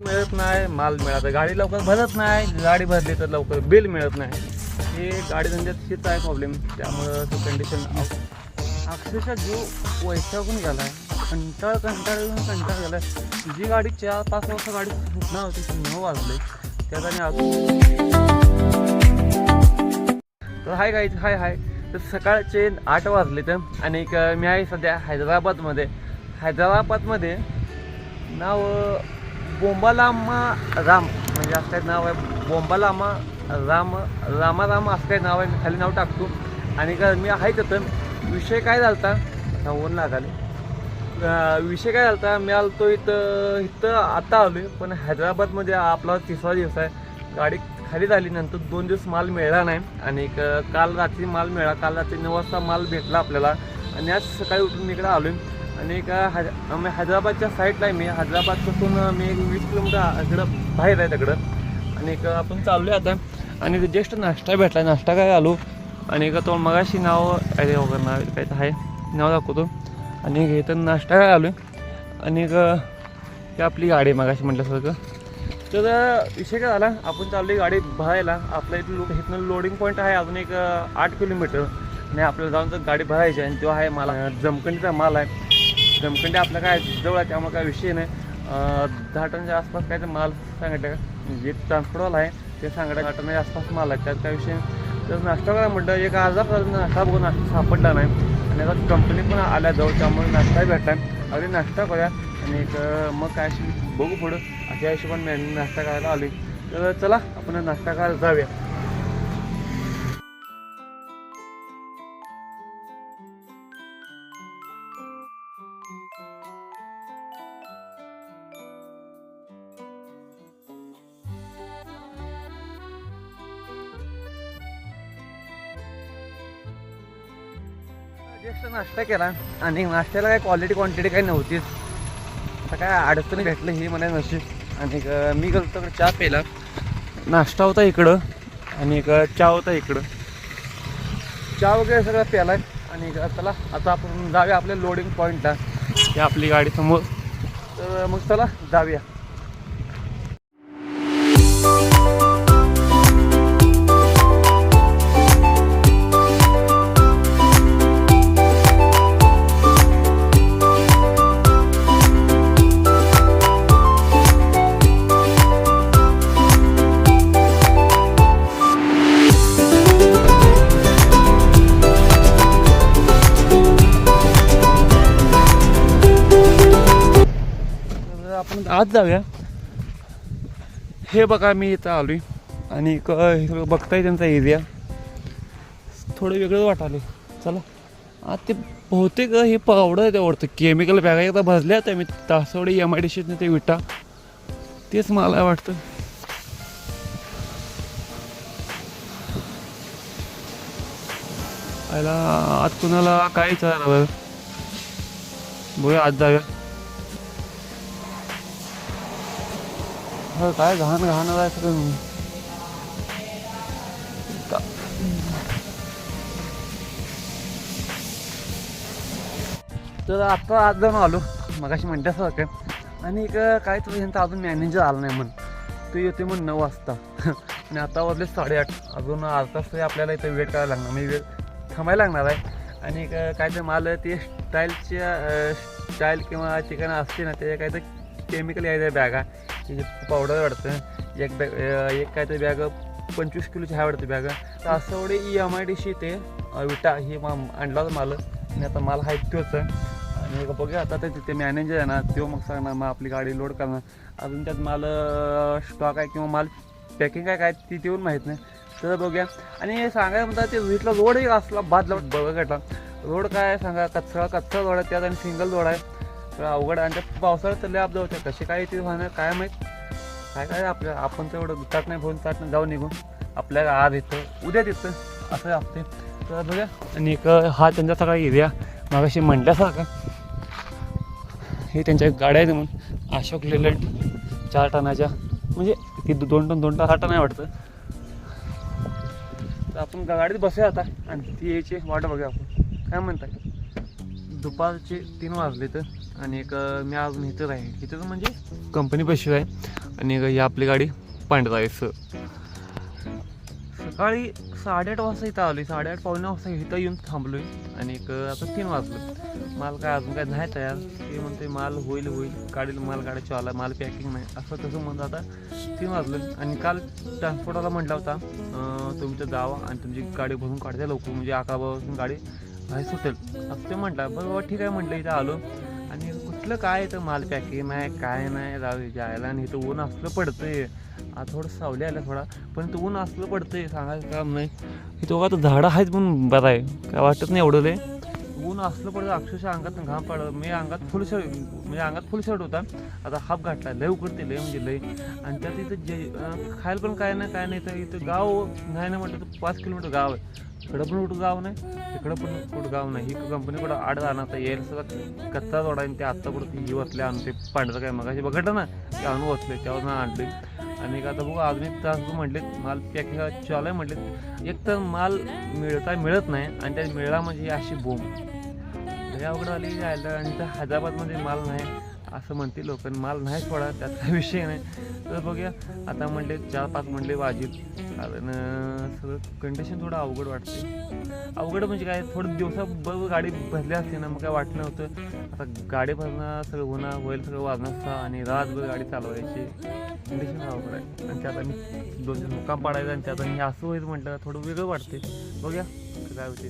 मिळत नाही माल मिळत गाडी लवकर भरत नाही गाडी भरली तर लवकर बिल मिळत नाही. हे गाडी धंद्यात हेच आहे प्रॉब्लेम त्यामुळं तो कंडिशन अक्षरशः जीव वैतागून गेला आहे कंटाळ कंटाळ येऊन कंटाळ गेला आहे जी गाडी चार पाच वाजता गाडी सुटणार होती ती नऊ वाजले. त्यात आणि अजून तर हाय गाईज हाय हाय. तर सकाळचे आठ वाजले तर आणि एक मी आहे सध्या हैदराबादमध्ये. हैदराबादमध्ये नाव बोंबालामा राम म्हणजे असं काही नाव आहे. बोंबालामा राम रामा राम असं काही नाव आहे. मी खाली नाव टाकतो. आणि का मी आहे तिथं विषय काय झाला होता ओन लागाले विषय काय झाला होता मी आलो तो इथं इथं आता आलो आहे पण हैदराबादमध्ये आपला तिसरा दिवस आहे. गाडी खाली झाली नंतर दोन दिवस माल मिळाला नाही. आणि काल रात्री माल मिळाला. काल रात्री नऊ वाजता माल भेटला आपल्याला. आणि आज सकाळी उठून इकडे आलो आहे आणि एक हैद आम्ही हैदराबादच्या साईडला आहे मी. हैदराबादपासून मी एक वीस किलोमीटर इकडं बाहेर आहे तिकडं आणि एक आपण चाललो आहे आता. आणि जस्ट नाश्ता भेटला. नाश्ता काय आलो? आणि का तो मगाशी नाव अरे हो, वगैरे नाव काय तर आहे. नाव दाखवतो. आणि हे इथं नाश्ता काय आलो? आणि एक ही आपली गाडी आहे मगाशी म्हटल्यासारखं. तर विषय काय झाला? आपण चालली गाडी भरायला. आपल्या इथं लो इथनं लोडिंग पॉईंट आहे अजून एक आठ किलोमीटर. आणि आपल्याला जाऊन तर गाडी भरायची आहे आणि तो आहे मला. जमकणीचा माल आहे. जमखंडी आपला काय जवळ आहे त्यामुळे काय विषय नाही. दहा टनच्या आसपास काय ते माल सांगितलं का? म्हणजे जे ट्रान्सपोर्टवाला आहे ते सांगितलं दहा टनच्या आसपास माल आहे. त्यात काय विषय नाही. तर नाश्ता करा म्हटलं एक अर्धा नाश्ता बघून नाश्ता सापडला नाही. आणि आता कंपनी पण आल्या जवळ त्यामुळे नाश्ताही भेटला अगदी नाश्ता करूया. आणि एक मग काय अशी बघू पुढं. अशा हिशोबाने नाश्ता करायला आली तर चला आपण नाश्ता करायला जाऊया. जस्ट नाश्ता केला आणि नाश्त्याला काय क्वालिटी क्वांटिटी काही नव्हतीच आता काय अडचणी भेटलं ही मला नशीब. आणि मी गेलो तर चहा प्यायला. नाश्ता होता इकडं आणि चहा होता इकडं. चहा वगैरे सगळं प्यायला. आणि चला आता आपण जाऊया आपल्या लोडिंग पॉईंटला आपली गाडी समोर. तर मग चला जाऊया. आज जाऊया. हे बघा मी इथं आलोय. आणि क- हे बघताय त्यांचा एरिया थोडं वेगळं वाटाले चला. आज ते बहुतेक हे पावडं आहे आवडतं केमिकल बॅगा एकदा भरल्या त्या मी तासवडे एम आय डी सीने ते विटा. तेच मला वाटतं. आयला आज कुणाला काय विचारावं बघूया आज जाऊया. हो काय घाण घाण आहे सगळं. तर आता आज जाऊन आलो. मगाशी म्हणण्यासारखं आणि एक काय तुझं यांचा अजून मॅनेजर आला नाही म्हण. तू येते म्हण नऊ वाजता. आणि आता वाजले साडेआठ. अजून अर्धा तास तरी आपल्याला इथं वेट करायला लागणार. म्हणजे वेळ थांबायला लागणार आहे. आणि काय ते माल ते स्टाईलच्या स्टाईल किंवा ठिकाणं असते ना ते काय तर केमिकल यायचं बॅगा. पावडर वाढतं एक बॅग एक काय तर बॅग पंचवीस किलोची आहे वाढते बॅग तर असं E M I D C ते विटा ही मा आणला होता माल आणि आता माल हायक तोच आणि बघूया आता ते तिथे मॅनेजर आहे ना तो मग सांगणार मग आपली गाडी लोड करणार. अजून त्यात माल स्टॉक आहे किंवा माल पॅकिंग आहे काय ती देऊन माहीत नाही. तर बघूया. आणि सांगायला म्हणतात ते विटला रोडही असला बाद लावून बघा रोड काय सांगा कचरा कच्चा रोड आहे त्यात आणि सिंगल रोड आहे. सगळं अवघड आणि त्या पावसाळ्यात तर लय अपघात होते. कसे काय ते वाहनं काय माहीत? काय काय आपल्या आपण तर एवढं ताट नाही फोन ताट नाही जाऊ निघून आपल्याला आज येतं उद्या येतं असं असते तर बघा आणि एक हा त्यांचा सगळा एरिया मागाशी म्हटल्यासारखा. हे त्यांच्या गाड्या आहेत म्हणून. अशोक लेलंड चार टनाच्या. म्हणजे ती दोन टन दोन टन हा टन आहे वाटतं. तर आपण गाडीत बसूया आता. आणि ती यायची वाट बघूया आपण. काय म्हणताय? दुपारचे तीन वाजले तर. आणि एक मी अजून इथं आहे इथं म्हणजे कंपनी पैसे आहे आणि ही आपली गाडी पांढरा आहे सकाळी साडेआठ वाजता इथं आलो साडेआठ पावणे वाजता इथं येऊन थांबलोय. आणि एक आता तीन वाजलं. माल काय अजून काय नाही तयार. ते म्हणते माल होईल होईल. गाडीला माल गाड्याची आला माल पॅकिंग नाही. असं तसं म्हणत आता तीन वाजलं. आणि काल ट्रान्सपोर्टवाला म्हटला होता तुमचं जावा आणि तुमची गाडी भरून काढते लवकर. म्हणजे अकरापासून गाडी बाहेर सुटेल. असं ते म्हटलं. बरं बाबा ठीक आहे म्हटलं इथं आलो. कुठलं काय येतं माल पॅकिंग नाही काय नाही राव जायला. आणि इथं ऊन असलं पडतंय. आता थोडं सावली आलं थोडा. पण इथं ऊन असलं पडतंय सांगायचं काम नाही. इथं तो आता झाडं आहेत पण बरं आहे. काय वाटत नाही एवढं लय? ऊन असलं पडतं अक्षरशः अंगात घाम पडत मी अंगात फुल शर्ट म्हणजे अंगात फुल शर्ट होता. आता हाफ घातला लय उकडते लय म्हणजे लय. आणि त्यात इथं जे खायला पण काय नाही काय नाही. तर इथं गाव नाही ना म्हटलं तर पाच किलोमीटर गाव आहे. इकडं पण कुठं गाव नाही तिकडं पण कुठं गाव नाही ही कंपनी कुठं आड जाणार येईल सगळं. कच्चा जोडा आणि ते आत्ता कुठं ती ही वसले आणून ते पांढरं काय मग बघितलं ना ते आणून वसले त्यावर आणले. आणि एक आता बघू अजून एक तास म्हटले माल पॅकिंग चालू आहे म्हटले एक तर माल मिळता मिळत नाही आणि त्या मिळला म्हणजे अशी बोंब लय अवघड आली जायला. आणि तर हैदराबादमध्ये माल नाही. असं म्हणते लोक. माल नाही सोडा त्यात काही विषय नाही. तर बघूया आता म्हणले चार पाच म्हणले वाजील. कारण सगळं कंडिशन थोडं अवघड वाटते. अवघड म्हणजे काय थोडं दिवसाबरोबर गाडी भरली असते ना मग काय वाटलं नव्हतं. आता गाडी भरणं सगळं होणं होईल सगळं वाजणार आणि रातभर गाडी चालवायची. कंडिशन अवघड आहे. आणि त्यात आम्ही दोन दिवस मुक्काम पाडायचा आणि त्यात आम्ही असं होईल म्हटलं थोडं वेगळं वाटते. बघूया काय होते.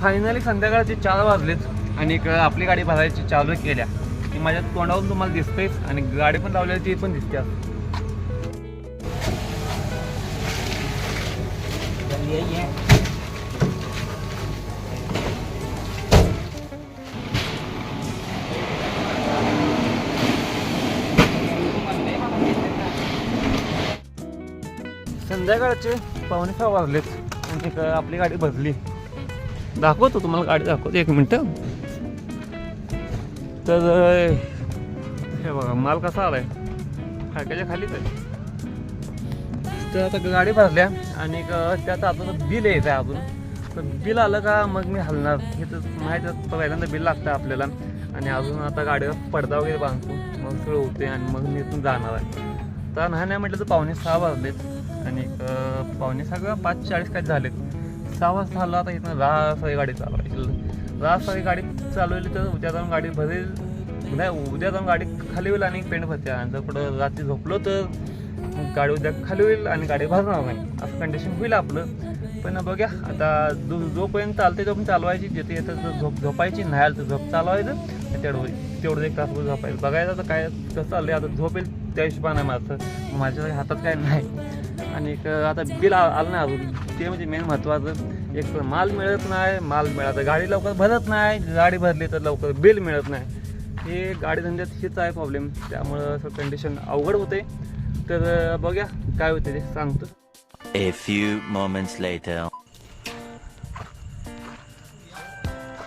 फायनली संध्याकाळचे चार वाजलेच आणि एक आपली गाडी भरायची चालू केल्या. की माझ्या तोंडावरून तुम्हाला दिसतेच आणि गाडी पण लावलेली ती पण दिसते. संध्याकाळचे पावणे सहा वाजलेत आणि आपली गाडी भरली. दाखवतो तुम्हाला गाडी दाखवतो. एक मिनटं. तर हे बघा माल कसा आलाय? फायकाच्या खालीच आहे. तर आता गाडी भरल्या आणि त्याचं आता बिल यायचं आहे अजून तर बिल आलं का मग मी हलणार? हे तर माहीतच पहिल्यांदा बिल लागतं आपल्याला. आणि अजून आता गाडीवर पडदा वगैरे बांधतो मग सगळं होते आणि मग मी इथून जाणार आहे. तर नाही नाही म्हटलं तर पावणे सहा वाजलेत. आणि पावणे सहा किंवा पाच चाळीस काय झालेत. सहा वाजता झालं आता इथं दहा सगळी गाडी चालवायची. दहा सगळी गाडी चालवली तर उद्या जाऊन गाडी भरेल. नाही उद्या जाऊन गाडी खाली होईल आणि पेंट भरते. आणि जर कुठं रात्री झोपलो तर गाडी उद्या खाली होईल आणि गाडी भरणार नाही. असं कंडिशन होईल आपलं. पण बघ्या आता जो जोपर्यंत चालते तोपर्यंत चालवायची. जिथे येतं तर झोप झोपायची नाही आलं तर झोप चालवायचं. तेवढं तेवढं एक तास झोपायचं बघायचं आता काय कसं चाललं आता झोप येईल त्या हिशोबाने माझं. माझ्या हातात काय नाही. आणि आता बिल आ- आलं नाही अजून. ते म्हणजे मेन महत्त्वाचं एक तर माल मिळत नाही माल मिळाला गाडी लवकर भरत नाही गाडी भरली तर लवकर बिल मिळत नाही. हे गाडी धंद्यात हेच आहे प्रॉब्लेम त्यामुळं असं कंडिशन अवघड होते. तर बघूया काय होते ते सांगतो. A few moments later.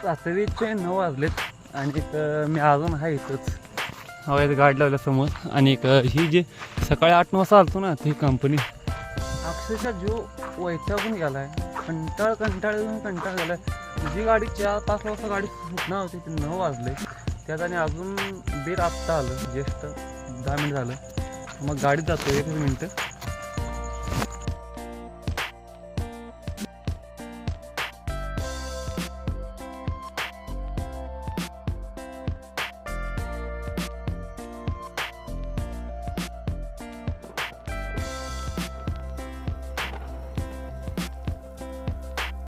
रात्रीचे नऊ वाजलेत आणि एक अं, मी अजून आहे इथंच. हवा इथं गाडी लावल्या समोर आणि ही जी सकाळी आठ नऊ वाजता आलतो ना ती कंपनी अक्षरशः जो वैतागून गेलाय. कंटाळ कंटाळ येऊन कंटाळ गेलाय. जी गाडी चार पाच वाजता गाडी सुटणार होती ती नऊ वाजले. त्यात आणि अजून बिल आत्ता आलं जस्ट दहा मिनिट झालं. मग गाडीत जातो एक मिनटं.